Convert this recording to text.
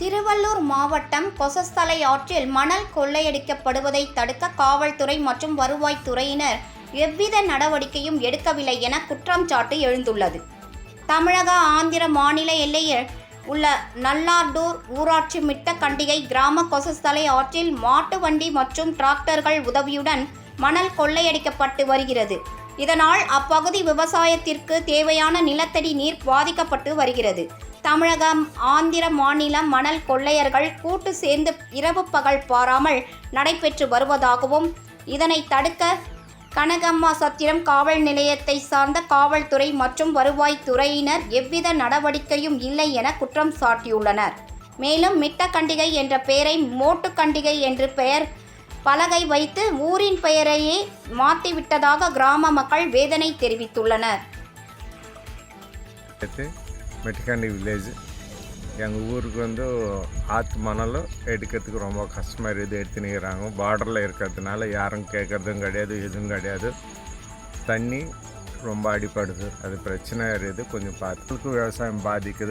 திருவள்ளூர் மாவட்டம் கொசஸ்தலை ஆற்றில் மணல் கொள்ளையடிக்கப்படுவதை தடுக்க காவல்துறை மற்றும் வருவாய்த்துறையினர் எவ்வித நடவடிக்கையும் எடுக்கவில்லை என குற்றம் சாட்டு எழுந்துள்ளது. தமிழக ஆந்திர மாநில எல்லையில் உள்ள நல்லார்டூர் ஊராட்சி மிட்டக்கண்டிகை கிராம கொசஸ்தலை ஆற்றில் மாட்டு வண்டி மற்றும் டிராக்டர்கள் உதவியுடன் மணல் கொள்ளையடிக்கப்பட்டு வருகிறது. இதனால் அப்பகுதி விவசாயத்திற்கு தேவையான நிலத்தடி நீர் பாதிக்கப்பட்டு வருகிறது. தமிழகம் ஆந்திர மாநில மணல் கொள்ளையர்கள் கூட்டு சேர்ந்து இரவு பகல் பாராமல் நடைபெற்று வருவதாகவும் இதனை தடுக்க கனகம்மா சத்திரம் காவல் நிலையத்தை சார்ந்த காவல்துறை மற்றும் வருவாய்த்துறையினர் எவ்வித நடவடிக்கையும் இல்லை என குற்றம் சாட்டியுள்ளனர். மேலும் மிட்டக்கண்டிகை என்ற பெயரை மோட்டுக்கண்டிகை என்று பெயர் பலகை வைத்து ஊரின் பெயரையே மாற்றிவிட்டதாக கிராம மக்கள் வேதனை தெரிவித்துள்ளனர். மெட்டிக்காண்டி வில்லேஜ் எங்கள் ஊருக்கு வந்து ஆற்று மணல் எடுக்கிறதுக்கு ரொம்ப கஷ்டமாக இருக்குது எடுத்துனுக்கிறாங்க பார்டரில் இருக்கிறதுனால யாரும் கேட்குறதும் கிடையாது எதுவும் கிடையாது. தண்ணி ரொம்ப அடிப்படுது அது பிரச்சனையாக இருக்குது. கொஞ்சம் பார்த்து. விவசாயம் பாதிக்குது.